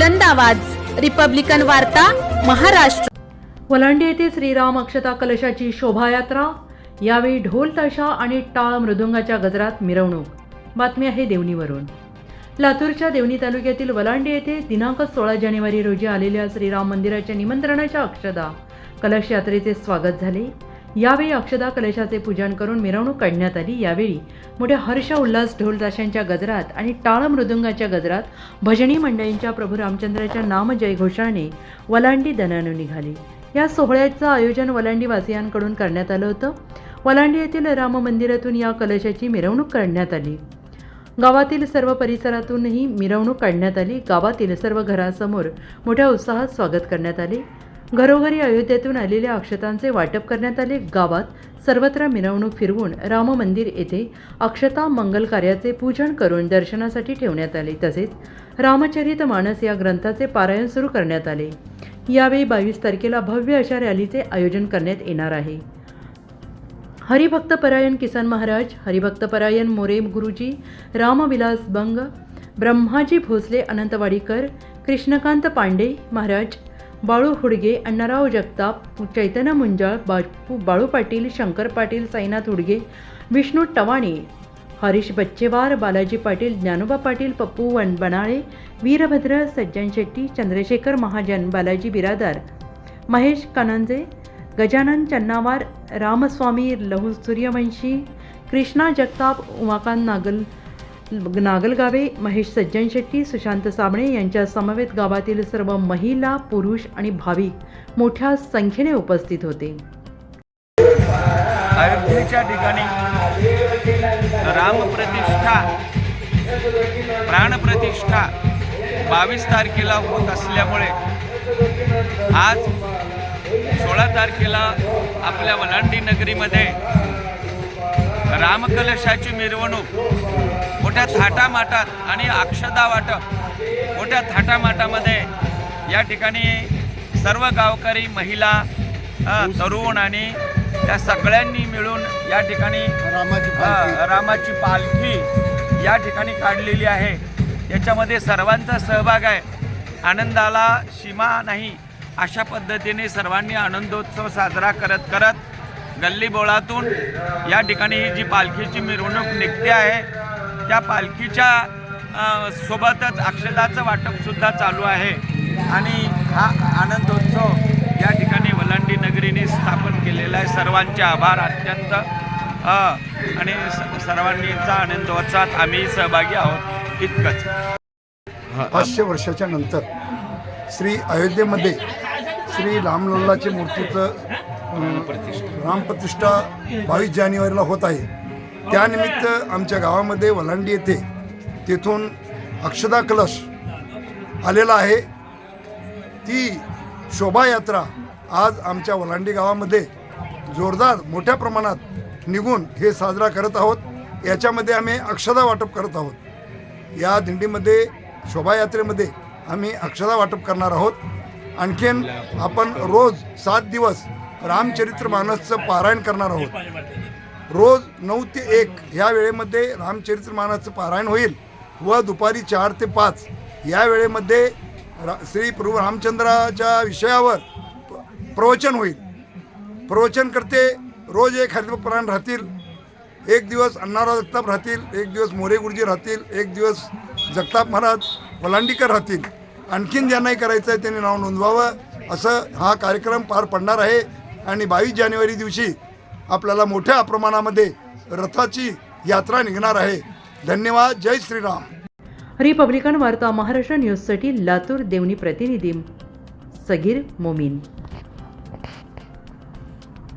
बुलंद आवाज. रिपब्लिकन वार्ता महाराष्ट्र. वलांडी येथे श्रीराम अक्षता कलशाची शोभायात्रा यावेळी ढोल ताशा आणि टाळ मृदुंगाच्या गजरात मिरवणूक. बातमी आहे देवणीवरून. लातूरच्या देवणी तालुक्यातील वलांडी येथे दिनांक सोळा जानेवारी रोजी आलेल्या श्रीराम मंदिराच्या निमंत्रणाच्या अक्षता कलश यात्रेचे स्वागत झाले. यावेळी अक्षदा कलशाचे पूजन करून मिरवणूक काढण्यात आली. यावेळी मोठ्या हर्ष उल्हास ढोलताशांच्या गजरात आणि टाळ मृदुंगाच्या गजरात भजनी मंडळींच्या प्रभू रामचंद्राच्या नामजय घोषाने वलांडी दनानं निघाली. या सोहळ्याचं आयोजन वलांडीवासियांकडून करण्यात आलं होतं. वलांडी येथील राम मंदिरातून या कलशाची मिरवणूक काढण्यात आली. गावातील सर्व परिसरातूनही मिरवणूक काढण्यात आली. गावातील सर्व घरासमोर मोठ्या उत्साहात स्वागत करण्यात आले. घरोघरी अयोध्येतून आलेल्या अक्षतांचे वाटप करण्यात आले. गावात सर्वत्र मिरवणूक फिरवून राम मंदिर येथे अक्षता मंगल कार्याचे पूजन करून दर्शनासाठी ठेवण्यात आले. तसेच रामचरित मानस या ग्रंथाचे पारायण सुरू करण्यात आले. यावेळी बावीस तारखेला भव्य अशा रॅलीचे आयोजन करण्यात येणार आहे. हरिभक्तपरायण किसन महाराज हरिभक्तपरायण मोरे गुरुजी रामविलास बंग ब्रह्माजी भोसले अनंतवाडीकर कृष्णकांत पांडे महाराज बाळू हुडगे अण्णाराव जगताप चैतन्य मुंजाळ बापू बाळू पाटील शंकर पाटील साईनाथ हुडगे विष्णू टवाणे हरीश बच्चेवार बालाजी पाटील ज्ञानोबा पाटील पप्पू वन बनाळे वीरभद्र सज्जन शेट्टी चंद्रशेखर महाजन बालाजी बिरादार महेश कानंजे गजानन चन्नावार रामस्वामी लहू सूर्यवंशी कृष्णा जगताप उमाकांत नागल नागलगावे महेश सज्जन शेट्टी सुशांत साबणे यांच्या समवेत गावातील सर्व महिला पुरुष आणि भाविक मोठ्या संख्येने उपस्थित होते. अयोध्येच्या ठिकाणी रामप्रतिष्ठा प्राणप्रतिष्ठा बावीस तारखेला होत असल्यामुळे आज सोळा तारखेला आपल्या वलांडी नगरीमध्ये रामकलशाची मिरवणूक मोठ्या थाटामाटात आणि अक्षदा वाटप. मोठ्या थाटामाटामध्ये या ठिकाणी सर्व गावकरी महिला तरुण आणि त्या सगळ्यांनी मिळून या ठिकाणी रामाची पालखी या ठिकाणी काढलेली आहे. याच्यामध्ये सर्वांचा सहभाग आहे. आनंदाला सीमा नाही अशा पद्धतीने सर्वांनी आनंदोत्सव साजरा करत करत गल्लीबोळातून या ठिकाणी ही जी पालखीची मिरवणूक निघते आहे त्या पालखीच्या सोबतच अक्षदाचं वाटपसुद्धा चालू आहे. आणि हा आनंदोत्सव या ठिकाणी वलांडी नगरीने स्थापन केलेला आहे. सर्वांचे आभार अत्यंत आणि स- सर्वांनीचा आनंदोत्सवात आम्ही सहभागी आहोत इतकंच. पाचशे वर्षाच्या नंतर श्री अयोध्येमध्ये श्री रामलल्लाची मूर्तीचं रामप्रतिष्ठा बावीस जानेवारीला होत आहे. त्यानिमित्त आमच्या गावामध्ये वलांडी येथे तेथून अक्षदा कलश आलेला आहे. ती शोभायात्रा आज आमच्या वलांडी गावामध्ये जोरदार मोठ्या प्रमाणात निघून हे साजरा करत आहोत. याच्यामध्ये आम्ही अक्षदा वाटप करत आहोत. या दिंडीमध्ये शोभायात्रेमध्ये आम्ही अक्षदा वाटप करणार आहोत. आणखीन आपण रोज सात दिवस रामचरित्र मानसचं पारायण करणार आहोत. रोज नऊ ते एक ह्या वेळेमध्ये रामचरित्रमानाचं पारायण होईल व दुपारी चार ते पाच या वेळेमध्ये रा श्री प्रभू रामचंद्राच्या विषयावर प्रवचन होईल. प्रवचन करते रोज एक हरिप्राण राहतील एक दिवस अण्णाराव जगताप राहतील एक दिवस मोरे गुरुजी राहतील एक दिवस जगताप महाराज वलांडीकर राहतील. आणखीन ज्यांनाही करायचं आहे त्यांनी नाव नोंदवावं. असं हा कार्यक्रम पार पडणार आहे. आणि बावीस जानेवारी दिवशी आपल्याला मोठ्या प्रमाणामध्ये रथाची यात्रा निघणार आहे. धन्यवाद. जय श्रीराम. रिपब्लिकन वार्ता महाराष्ट्र न्यूजसाठी लातूर देवणी प्रतिनिधी सगीर मोमीन.